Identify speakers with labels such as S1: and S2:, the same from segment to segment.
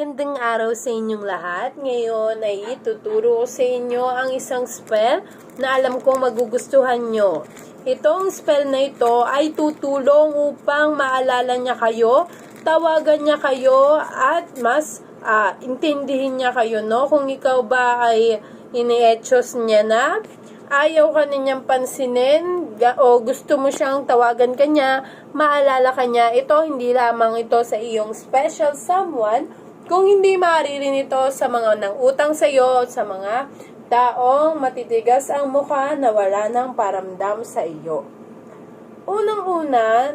S1: Magandang araw sa inyong lahat. Ngayon ay ituturo ko sa inyo ang isang spell na alam kong magugustuhan nyo. Itong spell na ito ay tutulong upang maalala niya kayo, tawagan niya kayo at mas ah, intindihin niya kayo. No? Kung ikaw ba ay inietchos niya na, ayaw ka niyang pansinin o gusto mo siyang tawagan kanya, maalala ka niya, ito hindi lamang ito sa iyong special someone, kung hindi maaari rin ito sa mga nang utang sa iyo, sa mga taong matitigas ang mukha na wala ng paramdam sa iyo. Unang-una,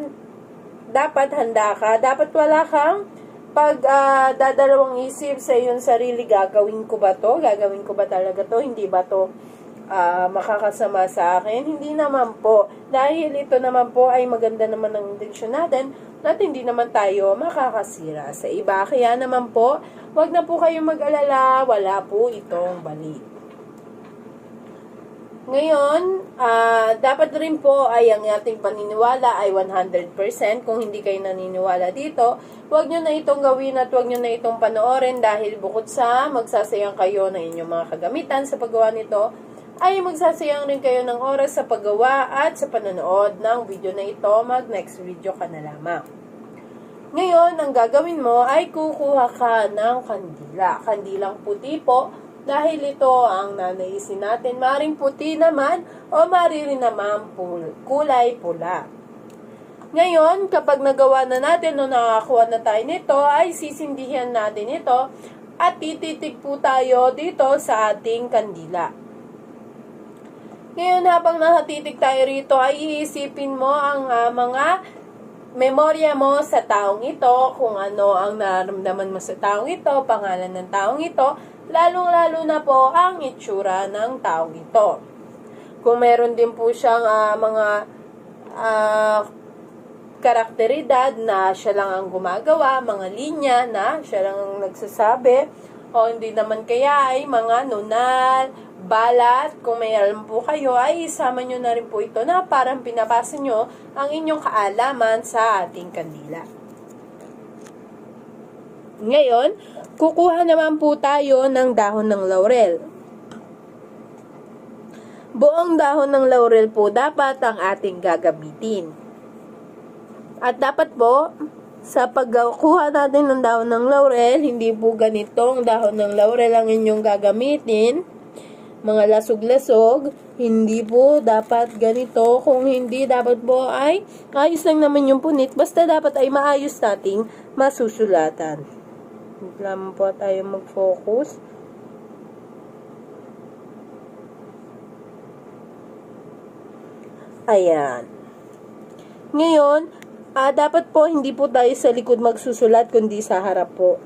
S1: dapat handa ka, dapat wala kang pag ah, dadalawang isip sa iyong sarili, gagawin ko ba to? Gagawin ko ba talaga to? Hindi ba to ah, makakasama sa akin? Hindi naman po. Dahil ito naman po ay maganda naman ang intensyon natin at hindi naman tayo makakasira sa iba. Kaya naman po, wag na po kayong mag-alala, wala po itong balik. Ngayon, ah, dapat rin po ay ang ating paniniwala ay 100%. Kung hindi kayo naniniwala dito, huwag nyo na itong gawin at huwag nyo na itong panoorin dahil bukod sa magsasayang kayo ng inyong mga kagamitan sa paggawa nito, ay magsasayang rin kayo ng oras sa paggawa at sa panonood ng video na ito. Mag next video ka na lamang. Ngayon, ang gagawin mo ay kukuha ka ng kandila. Kandilang puti po dahil ito ang nanaisin natin. Maring puti naman o mari rin naman pul- kulay pula. Ngayon, kapag nagawa na natin o nakakuha na tayo nito, ay sisindihan natin ito at tititig po tayo dito sa ating kandila. Ngayon, habang nakatitig tayo rito, ay iisipin mo ang ah, mga memorya mo sa taong ito, kung ano ang naramdaman mo sa taong ito, pangalan ng taong ito, lalong-lalo na po ang itsura ng taong ito. Kung meron din po siyang ah, mga ah, karakteridad na siya lang ang gumagawa, mga linya na siya lang ang nagsasabi, o hindi naman kaya ay mga nunal, balat, kung may alam po kayo, ay isama nyo na rin po ito na parang pinapasa nyo ang inyong kaalaman sa ating kandila. Ngayon, kukuha naman po tayo ng dahon ng laurel. Buong dahon ng laurel po dapat ang ating gagamitin. At dapat po, sa pagkuha natin ng dahon ng laurel, hindi po ganitong dahon ng laurel ang inyong gagamitin. Mga lasog-lasog, hindi po dapat ganito. Kung hindi, dapat po ay ayos lang naman yung punit. Basta dapat ay maayos nating masusulatan. Wait lang po tayo mag-focus. Ayan. Ngayon, ah, dapat po hindi po tayo sa likod magsusulat kundi sa harap po.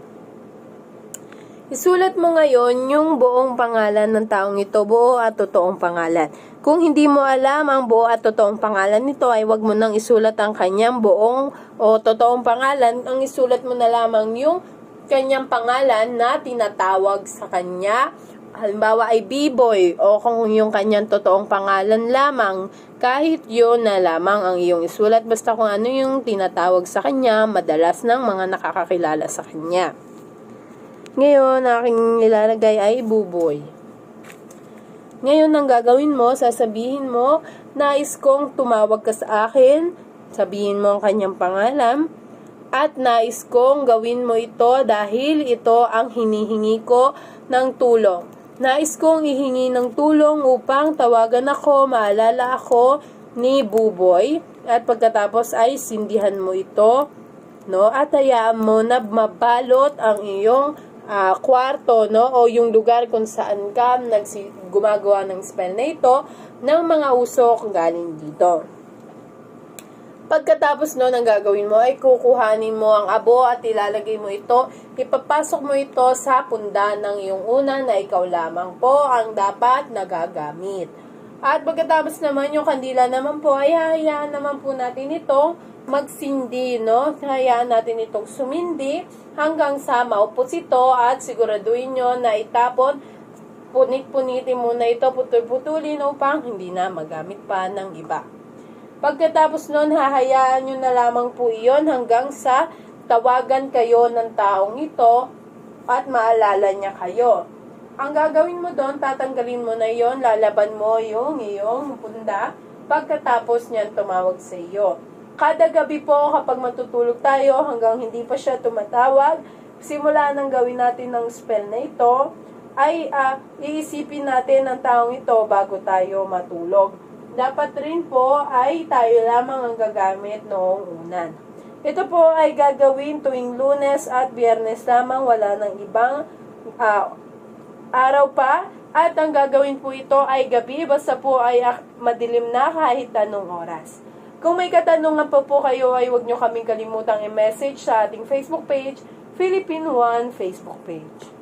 S1: Isulat mo ngayon yung buong pangalan ng taong ito, buo at totoong pangalan. Kung hindi mo alam ang buo at totoong pangalan nito, ay wag mo nang isulat ang kanyang buong o totoong pangalan. Ang isulat mo na lamang yung kanyang pangalan na tinatawag sa kanya. Halimbawa ay B-boy o kung yung kanyang totoong pangalan lamang, kahit yun na lamang ang iyong isulat. Basta kung ano yung tinatawag sa kanya, madalas ng mga nakakakilala sa kanya. Ngayon, aking nilalagay ay buboy. Ngayon, ang gagawin mo, sasabihin mo, nais kong tumawag ka sa akin, sabihin mo ang kanyang pangalan, at nais kong gawin mo ito dahil ito ang hinihingi ko ng tulong. Nais kong ihingi ng tulong upang tawagan ako, maalala ako ni Buboy, at pagkatapos ay sindihan mo ito, no? At hayaan mo na mabalot ang iyong ah, kwarto, no? O yung lugar kung saan ka gumagawa ng spell na ito ng mga usok galing dito. Pagkatapos no, ang gagawin mo ay kukuhanin mo ang abo at ilalagay mo ito, ipapasok mo ito sa punda ng iyong una na ikaw lamang po ang dapat nagagamit. At pagkatapos naman yung kandila naman po ay hahayaan naman po natin ito magsindi, no? Hayaan natin itong sumindi hanggang sa maupos ito at siguraduhin nyo na itapon punit-punitin muna ito, putol-putulin upang hindi na magamit pa ng iba. Pagkatapos nun, hahayaan nyo na lamang po iyon hanggang sa tawagan kayo ng taong ito at maalala niya kayo. Ang gagawin mo doon, tatanggalin mo na yon, lalaban mo yung iyong punda, pagkatapos niyan tumawag sa iyo. Kada gabi po kapag matutulog tayo hanggang hindi pa siya tumatawag, simula nang gawin natin ng spell na ito, ay ah, iisipin natin ang taong ito bago tayo matulog. Dapat rin po ay tayo lamang ang gagamit noong unan. Ito po ay gagawin tuwing lunes at biyernes lamang, wala ng ibang ah, araw pa. At ang gagawin po ito ay gabi, basta po ay ak- madilim na kahit anong oras. Kung may katanungan pa po kayo ay huwag nyo kaming kalimutang i-message sa ating Facebook page, Philippine One Facebook page.